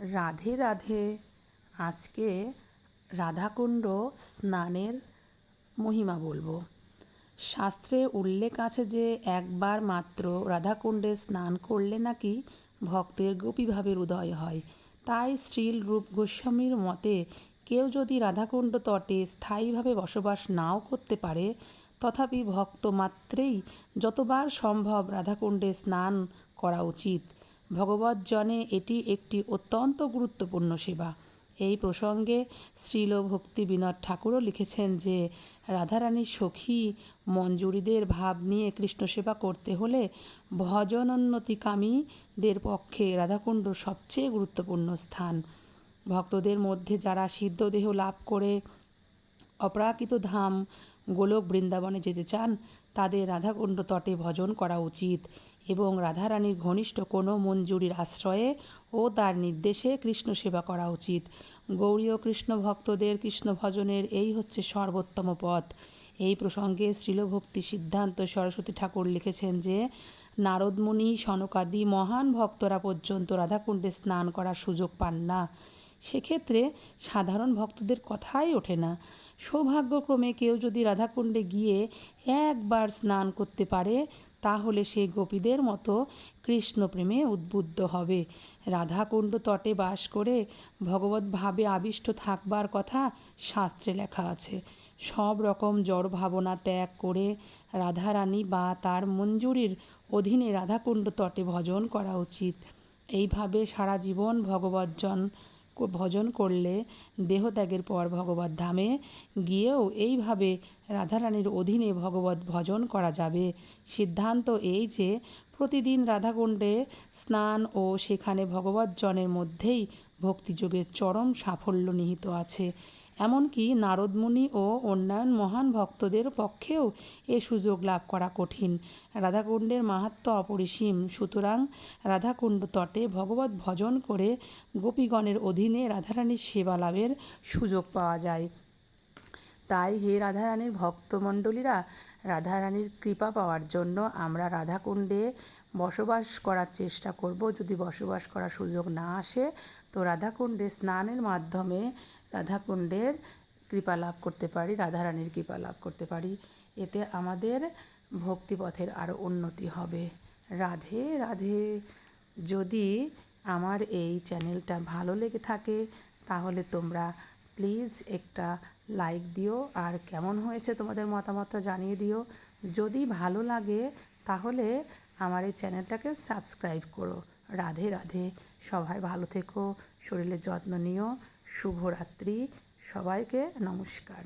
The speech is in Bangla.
রাধে রাধে। আজকে রাধাকুণ্ড স্নানের মহিমা বলব। শাস্ত্রে উল্লেখ আছে যে, একবার মাত্র রাধাকুণ্ডে স্নান করলে নাকি ভক্তের গোপীভাবের উদয় হয়। তাই শ্রীল রূপ গোস্বামীর মতে, কেউ যদি রাধাকুণ্ড তটে স্থায়ীভাবে বসবাস নাও করতে পারে, তথাপি ভক্ত মাত্রেই যতবার সম্ভব রাধাকুণ্ডে স্নান করা উচিত। ভগবৎজনে এটি একটি অত্যন্ত গুরুত্বপূর্ণ সেবা। এই প্রসঙ্গে শ্রীল ভক্তি বিনোদ ঠাকুরও লিখেছেন যে, রাধারানীর সখী মঞ্জুরিদের ভাব নিয়ে কৃষ্ণ সেবা করতে হলে ভজনোন্নতিকামীদের পক্ষে রাধাকুণ্ড সবচেয়ে গুরুত্বপূর্ণ স্থান। ভক্তদের মধ্যে যারা সিদ্ধদেহ লাভ করে, অপরাকৃত ধাম গোলক বৃন্দাবনে যেতে চান, তাদের রাধাকুণ্ড তটে ভজন করা উচিত এবং রাধারানীর ঘনিষ্ঠ কোনো মঞ্জুরির আশ্রয়ে ও তার নির্দেশে কৃষ্ণ সেবা করা উচিত। গৌরীয় কৃষ্ণ ভক্তদের কৃষ্ণ ভজনের এই হচ্ছে সর্বোত্তম পথ। এই প্রসঙ্গে শ্রীলভক্তি সিদ্ধান্ত সরস্বতী ঠাকুর লিখেছেন যে, নারদমুনি, সনকাদি, মহান ভক্তরা পর্যন্ত রাধাকুণ্ডে স্নান করার সুযোগ পান না। সেক্ষেত্রে সাধারণ ভক্তদের কথাই ওঠে না। সৌভাগ্যক্রমে কেউ যদি রাধাকুণ্ডে গিয়ে একবার স্নান করতে পারে, তাহলে সে গোপীদের মতো কৃষ্ণপ্রেমে উদ্বুদ্ধ হবে। রাধাকুণ্ড তটে বাস করে ভগবৎভাবে আবিষ্ট থাকবার কথা শাস্ত্রে লেখা আছে। সব রকম জড় ভাবনা ত্যাগ করে রাধারানী বা তার মঞ্জুরির অধীনে রাধাকুণ্ড তটে ভজন করা উচিত। এইভাবে সারা জীবন ভগবৎজন ভজন করলে দেহত্যাগের পর ভগবত ধামে গিয়েও এইভাবে রাধারানীর অধীনে ভগবত ভজন করা যাবে। সিদ্ধান্ত এই যে, প্রতিদিন রাধাকুণ্ডে স্নান ও সেখানে ভগবত জনের মধ্যেই ভক্তিযোগের চরম সাফল্য নিহিত আছে। এমনকি নারদমুনি ও অন্যান্য মহান ভক্তদের পক্ষেও এ সুযোগ লাভ করা কঠিন। রাধাকুণ্ডের মাহাত্ম অপরিসীম। সুতরাং রাধাকুণ্ড তটে ভগবত ভজন করে গোপীগণের অধীনে রাধারানীর সেবা লাভের সুযোগ পাওয়া যায়। তাই হে রাধারানীর ভক্তমণ্ডলীরা রাধারানীর কৃপা পাওয়ার জন্য আমরা রাধাকুণ্ডে বসবাস করার চেষ্টা করব। যদি বসবাস করার সুযোগ না আসে, তো রাধাকুণ্ডে স্নানের মাধ্যমে রাধাকুণ্ডের কৃপা লাভ করতে পারি, রাধারানীর কৃপা লাভ করতে পারি। এতে আমাদের ভক্তিপথের আরও উন্নতি হবে। রাধে রাধে। যদি আমার এই চ্যানেলটা ভালো লেগে থাকে, তাহলে তোমরা প্লিজ একটা লাইক দিও আর কেমন হয়েছে তোমাদের মতামতটা জানিয়ে দিও। যদি ভালো লাগে তাহলে আমার এই চ্যানেলটাকে সাবস্ক্রাইব করো। রাধে রাধে। সবাই ভালো থেকো শরীরের যত্ন নিও, শুভরাত্রি। সবাইকে নমস্কার।